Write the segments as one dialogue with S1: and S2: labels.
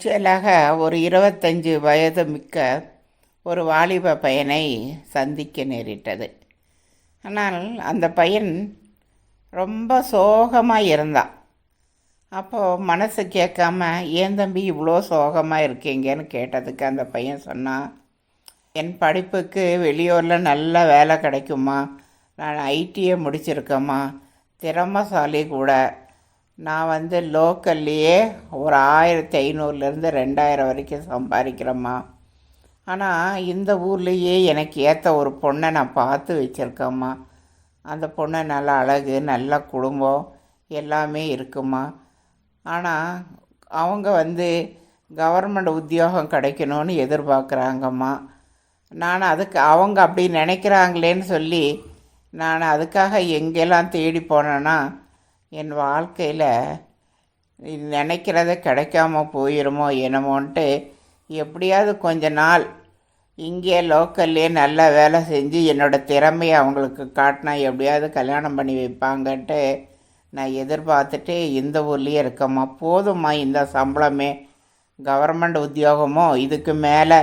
S1: தற்செயலாக ஒரு இருபத்தஞ்சு வயது மிக்க ஒரு வாலிப பையனை சந்திக்க நேரிட்டது. ஆனால் அந்த பையன் ரொம்ப சோகமாக இருந்தான் அப்போது மனசு கேட்காம ஏன் தம்பி இவ்வளோ சோகமாக இருக்கீங்கன்னு கேட்டதுக்கு அந்த பையன் சொன்னான் என் படிப்புக்கு வெளியூரில் நல்ல வேலை கிடைக்குமா? நான் ஐடியை முடிச்சிருக்கேம்மா. திறமசாலி கூட நான் வந்து லோக்கல்லையே ஒரு ஆயிரத்தி ஐநூறுலேருந்து ரெண்டாயிரம் வரைக்கும் சம்பாதிக்கிறேம்மா. ஆனால் இந்த ஊர்லேயே எனக்கு ஏற்ற ஒரு பொண்ணை நான் பார்த்து வச்சுருக்கேம்மா. அந்த பொண்ணை நல்ல அழகு நல்ல குடும்பம் எல்லாமே இருக்குமா ஆனால் அவங்க வந்து கவர்மெண்ட் உத்தியோகம் கிடைக்கணும்னு எதிர்பார்க்குறாங்கம்மா. நான் அதுக்கு அவங்க அப்படி நினைக்கிறாங்களேன்னு சொல்லி நான் அதுக்காக எங்கெல்லாம் தேடி போனேன்னா என் வாழ்க்கையில் நினைக்கிறத கிடைக்காம போயிருமோ என்னமோன்ட்டு எப்படியாவது கொஞ்ச நாள் இங்கே லோக்கல்லே நல்ல வேலை செஞ்சு என்னோடய திறமையை அவங்களுக்கு காட்டினா எப்படியாவது கல்யாணம் பண்ணி வைப்பாங்கன்ட்டு நான் எதிர்பார்த்துட்டு இந்த ஊர்லேயே இருக்கம்மா. போதும்மா இந்த சம்பளமே. கவர்மெண்ட் உத்தியோகமோ இதுக்கு மேலே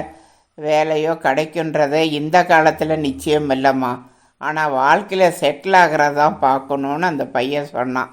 S1: வேலையோ கிடைக்குன்றதே இந்த காலத்தில் நிச்சயம் இல்லைம்மா. ஆனால் வாழ்க்கையில் செட்டில் ஆகிறதான் பார்க்கணுன்னு அந்த பையன் சொன்னான்.